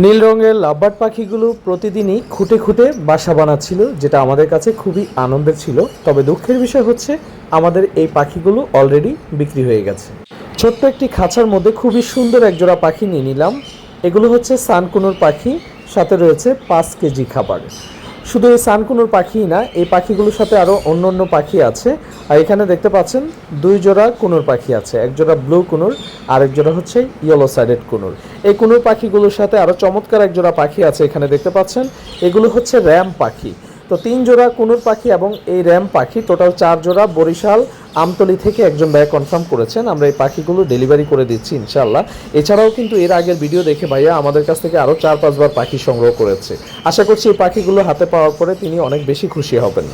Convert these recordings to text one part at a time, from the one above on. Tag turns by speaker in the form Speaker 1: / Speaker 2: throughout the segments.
Speaker 1: নীল রঙের লাভবার্ড পাখিগুলো প্রতিদিনই খুঁটে খুঁটে বাসা বানাচ্ছিল, যেটা আমাদের কাছে খুবই আনন্দের ছিল। তবে দুঃখের বিষয় হচ্ছে, আমাদের এই পাখিগুলো অলরেডি বিক্রি হয়ে গেছে। ছোট্ট একটি খাঁচার মধ্যে খুবই সুন্দর একজোড়া পাখি নিয়ে নিলাম। এগুলো হচ্ছে সানকুনুর পাখি, সাথে রয়েছে পাঁচ কেজি খাবার। শুধু এই সানকুনুর পাখিই না, এই পাখিগুলোর সাথে আরও অন্য অন্য পাখি আছে। আর এখানে দেখতে পাচ্ছেন, দুই জোড়া কুনুর পাখি আছে। এক জোড়া ব্লু কুনুর আর জোড়া হচ্ছে ইয়েলো সাইডেড কুনুর। এই কুনুর পাখিগুলোর সাথে আরও চমৎকার এক জোড়া পাখি আছে এখানে দেখতে পাচ্ছেন। এগুলো হচ্ছে র্যাম পাখি। তো তিন জোড়া কুনুর পাখি এবং এই র্যাম পাখি। টোটাল চার জোড়া বরিশাল আমতলি থেকে একজন ভাইয়া কনফার্ম করেছেন। আমরা এই পাখিগুলো ডেলিভারি করে দিচ্ছি ইনশাল্লাহ এছাড়াও কিন্তু এর আগের ভিডিও দেখে ভাইয়া আমাদের কাছ থেকে আরও চার পাঁচবার পাখি সংগ্রহ করেছে। আশা করছি এই পাখিগুলো হাতে পাওয়ার পরে তিনি অনেক বেশি খুশি হবেন।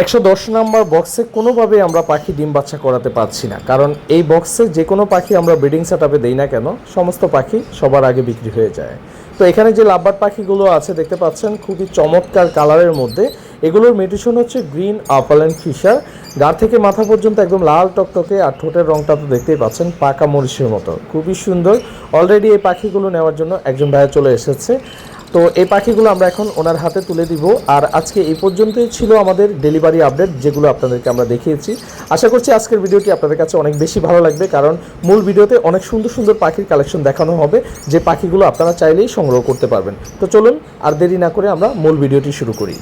Speaker 1: একশো দশ নম্বর বক্সে কোনোভাবেই আমরা পাখি ডিম বাচ্চা করাতে পারছি না। কারণ এই বক্সে যে কোনো পাখি আমরা ব্রিডিং সেট আপে দিই না কেন, সমস্ত পাখি সবার আগে বিক্রি হয়ে যায়। তো এখানে যে লাভবার পাখিগুলো আছে, দেখতে পাচ্ছেন, খুবই চমৎকার কালারের মধ্যে এগুলোর মিউটেশন হচ্ছে গ্রিন আপাল অ্যান্ড ফিশার। গা থেকে মাথা পর্যন্ত একদম লাল টকটকে আর ঠোঁটের রংটা তো দেখতেই পাচ্ছেন, পাকা মরিচের মতো। খুবই সুন্দর। অলরেডি এই পাখিগুলো নেওয়ার জন্য একজন ভাইয়া চলে এসেছে। তো এই পাখিগুলো আমরা এখন ওনার হাতে তুলে দিব। আর আজকে এই পর্যন্তই ছিল আমাদের ডেলিভারি আপডেট, যেগুলো আপনাদেরকে আমরা দেখিয়েছি। আশা করছি আজকের ভিডিওটি আপনাদের কাছে অনেক বেশি ভালো লাগবে, কারণ মূল ভিডিওতে অনেক সুন্দর সুন্দর পাখির কালেকশন দেখানো হবে, যে পাখিগুলো আপনারা চাইলেই সংগ্রহ করতে পারবেন। তো চলুন, আর দেরি না করে আমরা মূল ভিডিওটি শুরু করি।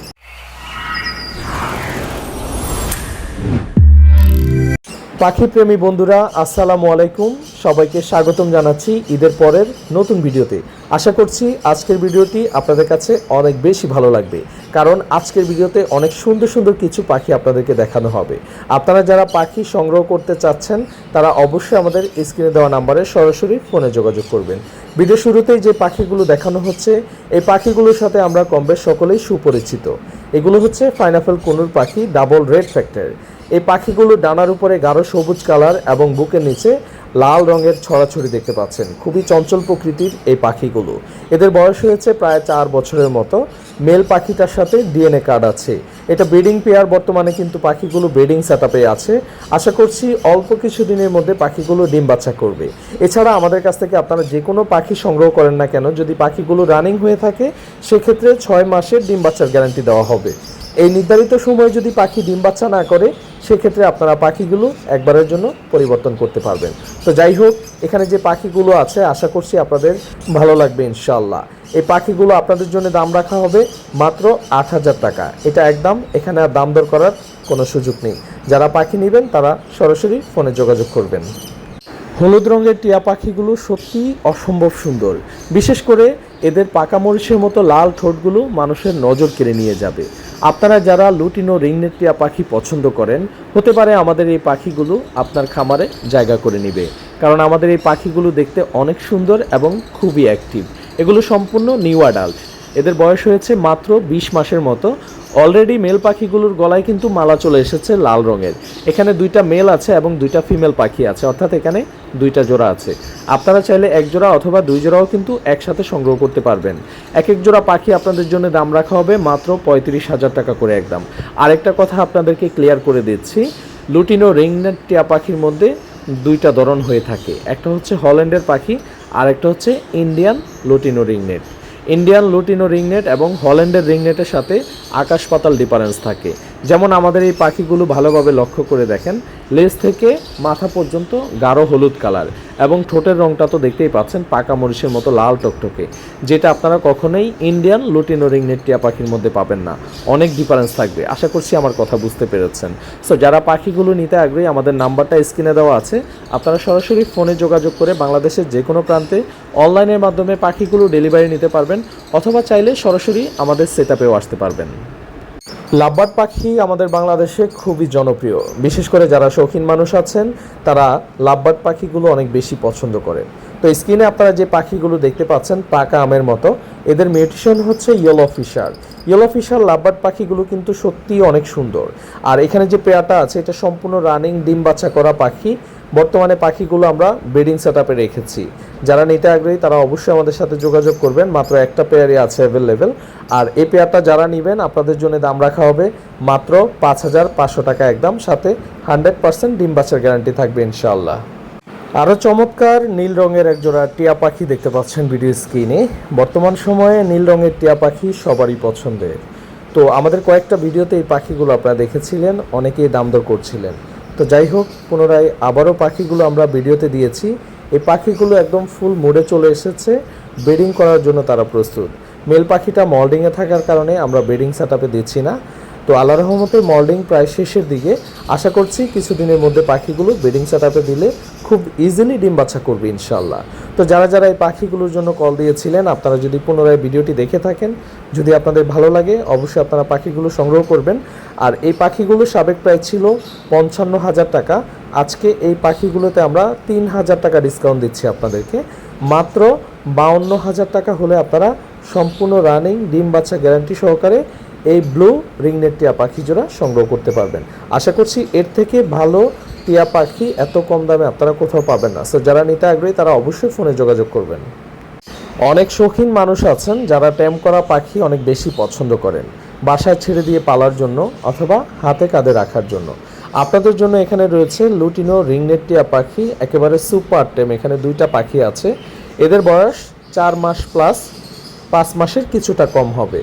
Speaker 1: পাখি প্রেমী বন্ধুরা, আসসালামু আলাইকুম। সবাইকে স্বাগতম জানাচ্ছি ঈদের পরের নতুন ভিডিওতে। আশা করছি আজকের ভিডিওটি আপনাদের কাছে অনেক বেশি ভালো লাগবে, কারণ আজকের ভিডিওতে অনেক সুন্দর সুন্দর কিছু পাখি আপনাদেরকে দেখানো হবে। আপনারা যারা পাখি সংগ্রহ করতে চাচ্ছেন, তারা অবশ্যই আমাদের স্ক্রিনে দেওয়া নাম্বারে সরাসরি ফোনে যোগাযোগ করবেন। ভিডিও শুরুতেই যে পাখিগুলো দেখানো হচ্ছে, এই পাখিগুলোর সাথে আমরা কম বেশ সকলেই সুপরিচিত। এগুলো হচ্ছে ফাইনাফেল কনুর পাখি, ডাবল রেড ফ্যাক্টর। এই পাখিগুলো ডানার উপরে গাঢ় সবুজ কালার এবং বুকের নিচে লাল রঙের ছড়াছড়ি দেখতে পাচ্ছেন। খুবই চঞ্চল প্রকৃতির এই পাখিগুলো। এদের বয়স হয়েছে প্রায় চার বছরের মতো। মেল পাখিটার সাথে ডিএনএ কার্ড আছে। এটা ব্রিডিং পেয়ার, বর্তমানে কিন্তু পাখিগুলো ব্রিডিং সেট আছে। আশা করছি অল্প কিছু দিনের মধ্যে পাখিগুলো ডিম বাচ্চা করবে। এছাড়া আমাদের কাছ থেকে আপনারা যে কোনো পাখি সংগ্রহ করেন না কেন, যদি পাখিগুলো রানিং হয়ে থাকে, সেক্ষেত্রে ছয় মাসের ডিম বাচ্চার গ্যারান্টি দেওয়া হবে। এই নির্ধারিত সময়ে যদি পাখি ডিম বাচ্চা না করে, সেক্ষেত্রে আপনারা পাখিগুলো একবারের জন্য পরিবর্তন করতে পারবেন। তো যাই হোক, এখানে যে পাখিগুলো আছে, আশা করছি আপনাদের ভালো লাগবে ইনশাল্লাহ এই পাখিগুলো আপনাদের জন্য দাম রাখা হবে মাত্র আট হাজার টাকা। এটা একদম, এখানে আর দাম দর করার কোনো সুযোগ নেই। যারা পাখি নেবেন, তারা সরাসরি ফোনে যোগাযোগ করবেন। হলুদ রঙের টিয়া পাখিগুলো সত্যিই অসম্ভব সুন্দর। বিশেষ করে এদের পাকা মরিচের মতো লাল ঠোঁটগুলো মানুষের নজর কেড়ে নিয়ে যাবে। আপনারা যারা লুটিনো রিংনেট্রিয়া পাখি পছন্দ করেন, হতে পারে আমাদের এই পাখিগুলো আপনার খামারে জায়গা করে নিবে। কারণ আমাদের এই পাখিগুলো দেখতে অনেক সুন্দর এবং খুবই অ্যাক্টিভ এগুলো সম্পূর্ণ নিউ অ্যাডাল্ট এদের বয়স হয়েছে মাত্র বিশ মাসের মতো। অলরেডি মেল পাখিগুলোর গলায় কিন্তু মালা চলে এসেছে লাল রঙের। এখানে দুইটা মেল আছে এবং দুইটা ফিমেল পাখি আছে, অর্থাৎ এখানে দুইটা জোড়া আছে। আপনারা চাইলে এক জোড়া অথবা দুই জোড়াও কিন্তু একসাথে সংগ্রহ করতে পারবেন। এক এক জোড়া পাখি আপনাদের জন্য দাম রাখা হবে মাত্র পঁয়ত্রিশ হাজার টাকা করে একদম আরেকটা কথা আপনাদেরকে ক্লিয়ার করে দিচ্ছি লুটিনো রিংনেট টিয়া পাখির মধ্যে দুইটা ধরন হয়ে থাকে। একটা হচ্ছে হল্যান্ডের পাখি আর একটা হচ্ছে ইন্ডিয়ান লুটিনো রিংনেট ইন্ডিয়ান লুটিনো রিংনেট এবং হল্যান্ডের রিংনেটের সাথে আকাশ পাতাল ডিফারেন্স থাকে। যেমন আমাদের এই পাখিগুলো ভালোভাবে লক্ষ্য করে দেখেন লেজ থেকে মাথা পর্যন্ত গাঢ় হলুদ কালার এবং ঠোঁটের রংটা তো দেখতেই পাচ্ছেন পাকা মরিচের মতো লাল টকটকে, যেটা আপনারা কখনোই ইন্ডিয়ান লুটিনো রিংনেট টিয়া পাখির মধ্যে পাবেন না। অনেক ডিফারেন্স থাকবে। আশা করছি আমার কথা বুঝতে পেরেছেন। সো যারা পাখিগুলো নিতে আগ্রহী, আমাদের নাম্বারটা স্ক্রিনে দেওয়া আছে। আপনারা সরাসরি ফোনে যোগাযোগ করে বাংলাদেশের যে কোনো প্রান্তে অনলাইনের মাধ্যমে পাখিগুলো ডেলিভারি নিতে পারবেন, অথবা চাইলে সরাসরি আমাদের সেট আপেও আসতে পারবেন। লাভবার্ড পাখি আমাদের বাংলাদেশে খুবই জনপ্রিয়। বিশেষ করে যারা শৌখিন মানুষ আছেন, তারা লাভবার্ড পাখিগুলো অনেক বেশি পছন্দ করেন। তো স্ক্রিনে আপনারা যে পাখিগুলো দেখতে পাচ্ছেন, পাকা আমের মতো, এদের মিউটেশন হচ্ছে yellow fisher yellow fisher lovebird পাখিগুলো কিন্তু সত্যিই অনেক সুন্দর। আর এখানে যে পেয়াটা আছে, এটা সম্পূর্ণ রানিং ডিম বাচ্চা করা পাখি। বর্তমানে পাখিগুলো আমরা ব্রিডিং সেট রেখেছি। যারা নিতে আগ্রহী, তারা অবশ্যই আমাদের সাথে যোগাযোগ করবেন। মাত্র একটা পেয়ারই আছে অ্যাভেলেবেল আর এই পেয়ারটা যারা নেবেন, আপনাদের জন্য দাম রাখা হবে মাত্র পাঁচ হাজার পাঁচশো টাকা একদম। সাথে হান্ড্রেড পার্সেন্ট ডিম বাচ্চার গ্যারান্টি থাকবে ইনশাআল্লাহ। আরও চমৎকার নীল রঙের একজোড়া টিয়া পাখি দেখতে পাচ্ছেন ভিডিও স্ক্রিনে। বর্তমান সময়ে নীল রঙের টিয়া পাখি সবারই পছন্দের। তো আমাদের কয়েকটা ভিডিওতে এই পাখিগুলো আপনারা দেখেছিলেন, অনেকেই দাম দর করছিলেন। তো যাই হোক, পুনরায় আবারও পাখিগুলো আমরা ভিডিওতে দিয়েছি। এই পাখিগুলো একদম ফুল মোডে চলে এসেছে। ব্রিডিং করার জন্য তারা প্রস্তুত। মেল পাখিটা মল্ডিংয়ে থাকার কারণে আমরা ব্রিডিং সেট দিচ্ছি না। তো আল্লাহ রহমতে মল্ডিং প্রায় শেষের দিকে। আশা করছি কিছুদিনের মধ্যে পাখিগুলো ব্রিডিং সেট আপে দিলে খুব ইজিলি ডিম বাচ্চা করবে ইনশাল্লাহ তো যারা যারা এই পাখিগুলোর জন্য কল দিয়েছিলেন, আপনারা যদি পুনরায় ভিডিওটি দেখে থাকেন, যদি আপনাদের ভালো লাগে, অবশ্যই আপনারা পাখিগুলো সংগ্রহ করবেন। আর এই পাখিগুলো সাবেক প্রায় ছিল পঞ্চান্ন হাজার টাকা। আজকে এই পাখিগুলোতে আমরা তিন হাজার টাকা ডিসকাউন্ট দিচ্ছি আপনাদেরকে। মাত্র বাউন্ন হাজার টাকা হলে আপনারা সম্পূর্ণ রানিং ডিম বাচ্চা গ্যারান্টি সহকারে এই ব্লু রিংনেট টিয়া পাখি জোড়া সংগ্রহ করতে পারবেন। আশা করছি এর থেকে ভালো টিয়া পাখি এত কম দামে আপনারা কোথাও পাবেন না। সো যারা নিতে আগ্রহী, তারা অবশ্যই ফোনে যোগাযোগ করবেন। অনেক শৌখিন মানুষ আছেন যারা ট্যাম করা পাখি অনেক বেশি পছন্দ করেন, বাসায় ছেড়ে দিয়ে পালার জন্য অথবা হাতে কাঁধে রাখার জন্য। আপনাদের জন্য এখানে রয়েছে লুটিনো রিংনেট টিয়া পাখি, একেবারে সুপার টেম। এখানে দুইটা পাখি আছে। এদের বয়স চার মাস প্লাস, পাঁচ মাসের কিছুটা কম হবে।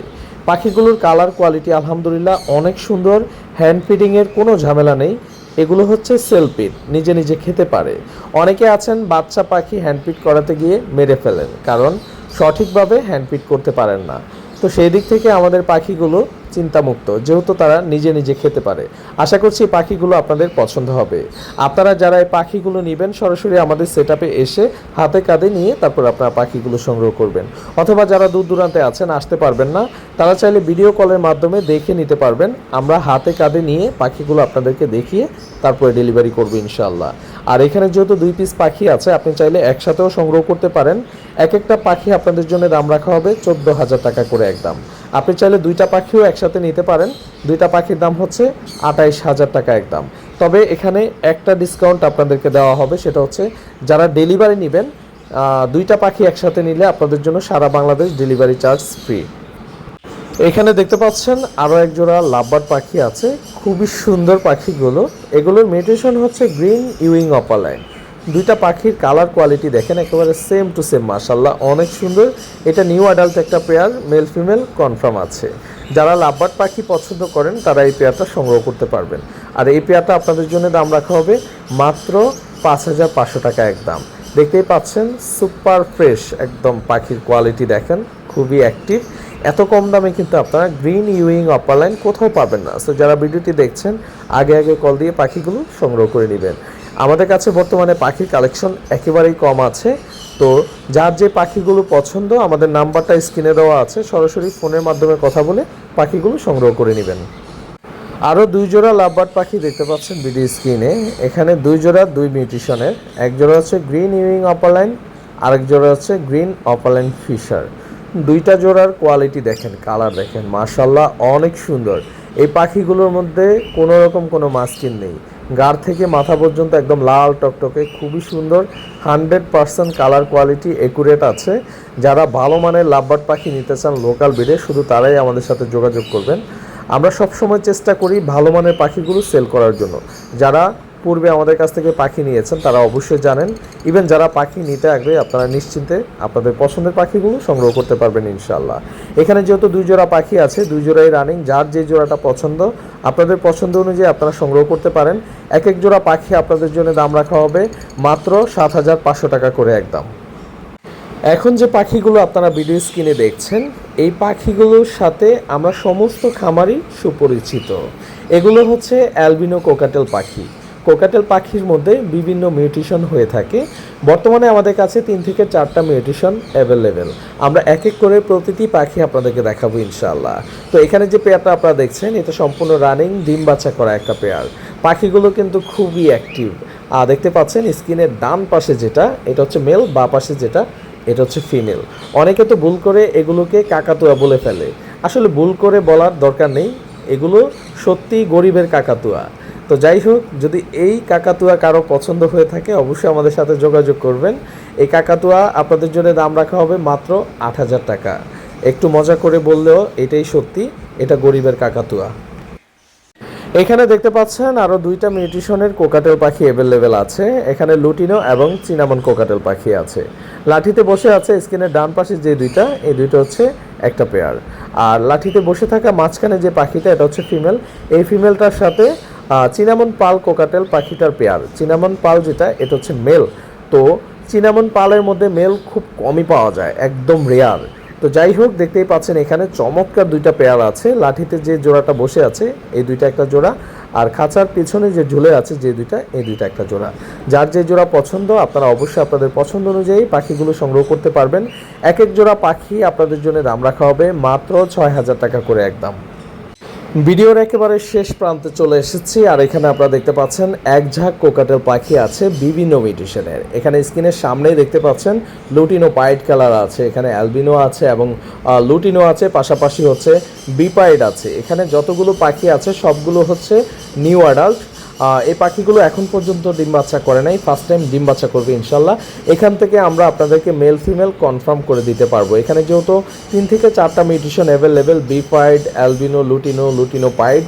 Speaker 1: পাখিগুলোর কালার কোয়ালিটি আলহামদুলিল্লাহ অনেক সুন্দর, হ্যান্ড ফিডিংয়ের কোনো ঝামেলা নেই। এগুলো হচ্ছে সেলফিড নিজে নিজে খেতে পারে। অনেকে আছেন বাচ্চা পাখি হ্যান্ডপিট করাতে গিয়ে মেরে ফেলেন, কারণ সঠিকভাবে হ্যান্ডপিট করতে পারেন না। তো সেই দিক থেকে আমাদের পাখিগুলো চিন্তামুক্ত, যেহেতু তারা নিজে নিজে খেতে পারে। আশা করছি এই পাখিগুলো আপনাদের পছন্দ হবে। আপনারা যারা এই পাখিগুলো নেবেন, সরাসরি আমাদের সেট এসে হাতে কাঁধে নিয়ে তারপর আপনারা পাখিগুলো সংগ্রহ করবেন। অথবা যারা দূর দূরান্তে আছেন, আসতে পারবেন না, তারা চাইলে ভিডিও কলের মাধ্যমে দেখে নিতে পারবেন। আমরা হাতে কাঁধে নিয়ে পাখিগুলো আপনাদেরকে দেখিয়ে তারপরে ডেলিভারি করব ইনশাল্লাহ আর এখানে যেহেতু দুই পিস পাখি আছে, আপনি চাইলে একসাথেও সংগ্রহ করতে পারেন। এক একটা পাখি আপনাদের জন্য দাম রাখা হবে চোদ্দ হাজার টাকা করে একদম আপনি চাইলে দুইটা পাখিও একসাথে নিতে পারেন। দুইটা পাখির দাম হচ্ছে আঠাইশ হাজার টাকা একদম। তবে এখানে একটা ডিসকাউন্ট আপনাদেরকে দেওয়া হবে, সেটা হচ্ছে যারা ডেলিভারি নেবেন দুইটা পাখি একসাথে নিলে আপনাদের জন্য সারা বাংলাদেশ ডেলিভারি চার্জ ফ্রি এখানে দেখতে পাচ্ছেন আরও এক জোড়া লাভবার পাখি আছে, খুবই সুন্দর পাখিগুলো। এগুলোর মিউটেশন হচ্ছে গ্রিন ইউইং অপালাইন দুইটা পাখির কালার কোয়ালিটি দেখেন, একেবারে সেম টু সেম মাশাল্লাহ অনেক সুন্দর। এটা নিউ অ্যাডাল্ট একটা পেয়ার মেল ফিমেল কনফার্ম আছে। যারা লাভবার পাখি পছন্দ করেন, তারা এই পেয়ারটা সংগ্রহ করতে পারবেন। আর এই পেয়ারটা আপনাদের জন্য দাম রাখা হবে মাত্র পাঁচ হাজার পাঁচশো টাকা একদম। দেখতেই পাচ্ছেন সুপার ফ্রেশ একদম পাখির কোয়ালিটি দেখেন, খুবই অ্যাক্টিভ এত কম দামে কিন্তু আপনারা গ্রিন ইউইং অপার লাইন কোথাও পাবেন না। সো যারা ভিডিওটি দেখছেন, আগে আগে কল দিয়ে পাখিগুলো সংগ্রহ করে নেবেন। আমাদের কাছে বর্তমানে পাখির কালেকশন একেবারেই কম আছে। তো যার যে পাখিগুলো পছন্দ, আমাদের নাম্বারটা স্ক্রিনে দেওয়া আছে। সরাসরি ফোনের মাধ্যমে কথা বলে পাখিগুলো সংগ্রহ করে নেবেন। আরও দুই জোড়া লাভবার্ড পাখি দেখতে পাচ্ছেন ভিডিও স্ক্রিনে। এখানে দুই জোড়া, দুই মিউটিশনের। এক জোড়া হচ্ছে গ্রিন ইউইং অপারলাইন আরেক জোড়া হচ্ছে গ্রিন অপারলাইন ফিশার। দুইটা জোড়ার কোয়ালিটি দেখেন, কালার দেখেন মার্শাল্লাহ অনেক সুন্দর। এই পাখিগুলোর মধ্যে কোনো রকম কোনো মাস্কিন নেই। গাড় থেকে মাথা পর্যন্ত একদম লাল টকটকে, খুবই সুন্দর। Hundred percent colour quality accurate আছে। যারা ভালো মানের লাভবার্ড পাখি নিতে চান লোকাল বিডে শুধু তারাই আমাদের সাথে যোগাযোগ করবেন। আমরা সবসময় চেষ্টা করি ভালো মানের পাখিগুলো সেল করার জন্য। যারা পূর্বে আমাদের কাছ থেকে পাখি নিয়েছেন, তারা অবশ্যই জানেন। ইভেন যারা পাখি নিতে আগ্রহী আপনারা নিশ্চিন্তে আপনাদের পছন্দের পাখিগুলো সংগ্রহ করতে পারবেন ইনশাল্লাহ এখানে যেহেতু দুই জোড়া পাখি আছে, দুই জোড়াই রানিং যার যে জোড়াটা পছন্দ, আপনাদের পছন্দ অনুযায়ী আপনারা সংগ্রহ করতে পারেন। এক এক জোড়া পাখি আপনাদের জন্য দাম রাখা হবে মাত্র সাত হাজার পাঁচশো টাকা করে একদম। এখন যে পাখিগুলো আপনারা ভিডিও স্ক্রিনে দেখছেন, এই পাখিগুলোর সাথে আমরা সমস্ত খামারই সুপরিচিত। এগুলো হচ্ছে অ্যালবিনো কোকাটেল পাখি। কোকাটেল পাখির মধ্যে বিভিন্ন মিউটেশন হয়ে থাকে। বর্তমানে আমাদের কাছে তিন থেকে চারটা মিউটেশন অ্যাভেলেবেল আমরা এক এক করে প্রতিটি পাখি আপনাদেরকে দেখাবো ইনশাল্লাহ তো এখানে যে পেয়ারটা আপনারা দেখছেন, এটা সম্পূর্ণ রানিং ডিম বাচ্চা করা একটা পেয়ার। পাখিগুলো কিন্তু খুবই অ্যাক্টিভ আর দেখতে পাচ্ছেন স্ক্রিনের ডান পাশে যেটা, এটা হচ্ছে মেল বা পাশে যেটা, এটা হচ্ছে ফিমেল অনেকে তো ভুল করে এগুলোকে কাকাতুয়া বলে ফেলে। আসলে ভুল করে বলার দরকার নেই। এগুলো সত্যিই গরিবের কাকাতুয়া। তো যাই হোক, যদি এই কাকাতুয়া কারও পছন্দ হয়ে থাকে, অবশ্যই আমাদের সাথে যোগাযোগ করবেন। এই কাকাতুয়া আপনাদের জন্য দাম রাখা হবে মাত্র আট হাজার টাকা। একটু মজা করে বললেও এটাই সত্যি, এটা গরিবের কাকাতুয়া। এখানে দেখতে পাচ্ছেন আরও দুইটা মিউটিশনের কোকাটেল পাখি অ্যাভেলেবেল আছে। এখানে লুটিনো এবং চিনামন কোকাটেল পাখি আছে। লাঠিতে বসে আছে স্ক্রিনের ডান পাশে যে দুইটা, এই দুইটা হচ্ছে একটা পেয়ার আর লাঠিতে বসে থাকা মাঝখানে যে পাখিটা, এটা হচ্ছে ফিমেল এই ফিমেলটার সাথে চিনামন পাল কোকাটেল পাখিটার পেয়ার। চিনামন পাল যেটা, এটা হচ্ছে মেল। তো চিনামন পালের মধ্যে মেল খুব কমই পাওয়া যায়, একদম রেয়ার তো যাই হোক, দেখতেই পাচ্ছেন এখানে চমৎকার দুইটা পেয়ার আছে। লাঠিতে যে জোড়াটা বসে আছে, এই দুইটা একটা জোড়া। আর খাঁচার পিছনে যে ঝুলে আছে যে দুইটা, এই দুইটা একটা জোড়া। যার যে জোড়া পছন্দ, আপনারা অবশ্যই আপনাদের পছন্দ অনুযায়ী পাখিগুলো সংগ্রহ করতে পারবেন। এক এক জোড়া পাখি আপনাদের জন্য দাম রাখা হবে মাত্র ছয় হাজার টাকা করে একদম। ভিডিওর একেবারে শেষ প্রান্তে চলে এসেছি, আর এখানে আপনারা দেখতে পাচ্ছেন এক ঝাঁক কোকাটেল পাখি আছে বিভিন্ন মিউটেশনের। এখানে স্ক্রিনের সামনেই দেখতে পাচ্ছেন লুটিনো পাইট কালার আছে, এখানে অ্যালবিনো আছে এবং লুটিনো আছে, পাশাপাশি হচ্ছে বিপাইড আছে। এখানে যতগুলো পাখি আছে, সবগুলো হচ্ছে নিউ অ্যাডাল্ট। এই পাখিগুলো এখন পর্যন্ত ডিম বাচ্চা করে নাই। ফার্স্ট টাইম ডিম বাচ্চা করবে, ইনশাল্লাহ। এখান থেকে আমরা আপনাদেরকে মেল ফিমেল কনফার্ম করে দিতে পারব। এখানে যেহেতু তিন থেকে চারটা মিউটিশন অ্যাভেলেবেল বিপাইড অ্যালবিনো লুটিনো লুটিনো পাইড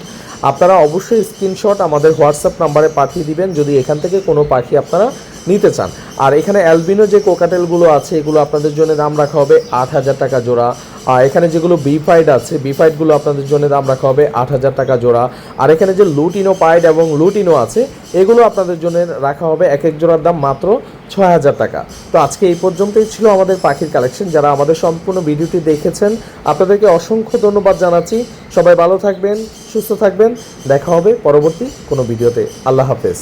Speaker 1: আপনারা অবশ্যই স্ক্রিনশট আমাদের হোয়াটসঅ্যাপ নাম্বারে পাঠিয়ে দিবেন, যদি এখান থেকে কোনো পাখি আপনারা নিতে চান। আর এখানে অ্যালবিনো যে কোকাটেলগুলো আছে, এগুলো আপনাদের জন্য দাম রাখা হবে আট হাজার টাকা জোড়া। আর এখানে যেগুলো বিফাইড আছে বিফাইডগুলো আপনাদের জন্য দাম রাখা হবে আট হাজার টাকা জোড়া। আর এখানে যে লুটিনো পাইড এবং লুটিনো আছে, এগুলো আপনাদের জন্য রাখা হবে এক এক জোড়ার দাম মাত্র ছয় হাজার টাকা। তো আজকে এই পর্যন্তই ছিল আমাদের পাখির কালেকশন যারা আমাদের সম্পূর্ণ ভিডিওটি দেখেছেন, আপনাদেরকে অসংখ্য ধন্যবাদ জানাচ্ছি। সবাই ভালো থাকবেন, সুস্থ থাকবেন। দেখা হবে পরবর্তী কোনো ভিডিওতে। আল্লাহ হাফেজ।